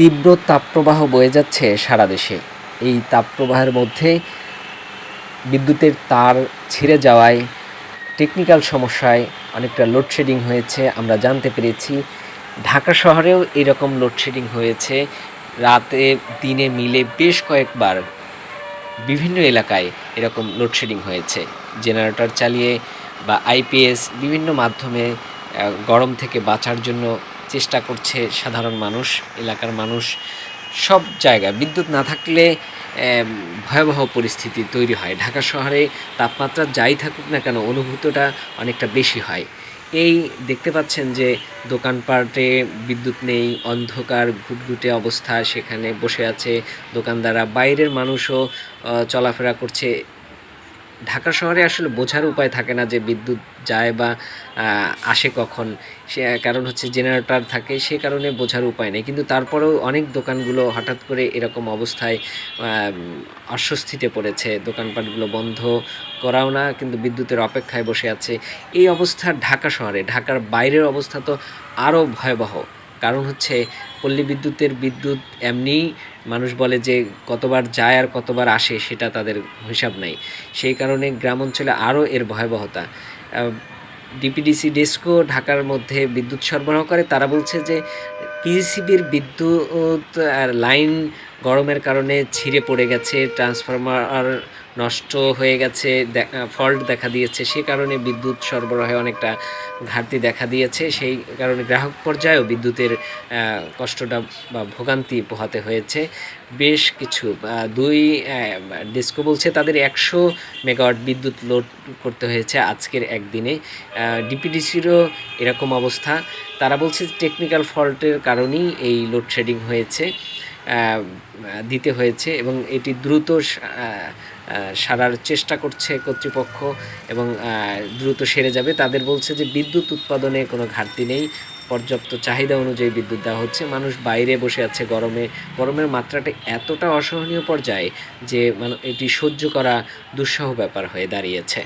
তীব্র তাপপ্রবাহ বয়ে যাচ্ছে সারা দেশে। এই তাপপ্রবাহের মধ্যে বিদ্যুতের তার ছিঁড়ে যাওয়ায় টেকনিক্যাল সমস্যায় অনেকটা লোডশেডিং হয়েছে। আমরা জানতে পেরেছি, ঢাকা শহরেও এরকম লোডশেডিং হয়েছে। রাতে, দিনে মিলে বেশ কয়েকবার বিভিন্ন এলাকায় এরকম লোডশেডিং হয়েছে। জেনারেটর চালিয়ে বা আইপিএস বিভিন্ন মাধ্যমে গরম থেকে বাঁচার জন্য চেষ্টা করছে সাধারণ মানুষ, এলাকার মানুষ, সব জায়গায়। বিদ্যুৎ না থাকলে ভয়াবহ পরিস্থিতি তৈরি হয়। ঢাকা শহরে তাপমাত্রা যাই থাকুক না কেন, অনুভূতটা অনেকটা বেশি হয়। এই দেখতে পাচ্ছেন যে, দোকানপাটে বিদ্যুৎ নেই, অন্ধকার, ঘুটঘুটে অবস্থা, সেখানে বসে আছে দোকানদাররা। বাইরের মানুষও চলাফেরা করছে। ঢাকা শহরে আসলে বোঝার উপায় থাকে না যে বিদ্যুৎ যায় বা আসে কখন। সে, কারণ হচ্ছে জেনারেটর থাকে, সে কারণে বোঝার উপায় নেই। কিন্তু তারপরেও অনেক দোকানগুলো হঠাৎ করে এরকম অবস্থায় অস্বস্তিতে পড়েছে। দোকানপাটগুলো বন্ধ করাও না, কিন্তু বিদ্যুতের অপেক্ষায় বসে আছে। এই অবস্থা ঢাকা শহরে। ঢাকার বাইরের অবস্থা তো আরও ভয়াবহ। কারণ হচ্ছে পল্লী বিদ্যুতের বিদ্যুৎ এমনিই মানুষ বলে যে কতবার যায় আর কতবার আসে, সেটা তাদের হিসাব নাই। সেই কারণে গ্রাম অঞ্চলে আরও এর ভয়াবহতা। ডিপিডিসি ডেস্কো ঢাকার মধ্যে বিদ্যুৎ সরবরাহ করে। তারা বলছে যে পিসিবির বিদ্যুৎ লাইন গরমের কারণে ছিঁড়ে পড়ে গেছে, ট্রান্সফরমার নষ্ট হয়ে গেছে ফল্ট দেখা দিয়েছে। সে কারণে বিদ্যুৎ সরবরাহে অনেকটা ঘাটতি দেখা দিয়েছে। সেই কারণে গ্রাহক পর্যায়েও বিদ্যুতের কষ্টটা বা ভোগান্তি পোহাতে হয়েছে। বেশ কিছু দুই ডিস্কো বলছে তাদের একশো মেগাওয়াট বিদ্যুৎ লোড করতে হয়েছে আজকের একদিনে। ডিপিডিসিরও এরকম অবস্থা। তারা বলছে টেকনিক্যাল ফল্টের কারণেই এই লোডশেডিং হয়েছে। দিতে হয়েছে এবং এটি দ্রুত সারার চেষ্টা করছে কর্তৃপক্ষ এবং দ্রুত সেরে যাবে। তাদের বলছে যে বিদ্যুৎ উৎপাদনে কোনো ঘাটতি নেই। পর্যাপ্ত চাহিদা অনুযায়ী বিদ্যুৎ দেওয়া হচ্ছে। মানুষ বাইরে বসে আছে গরমে। গরমের মাত্রাটা এতটা অসহনীয় পর্যায়ে যে মানে এটি সহ্য করা দুঃসহ ব্যাপার হয়ে দাঁড়িয়েছে।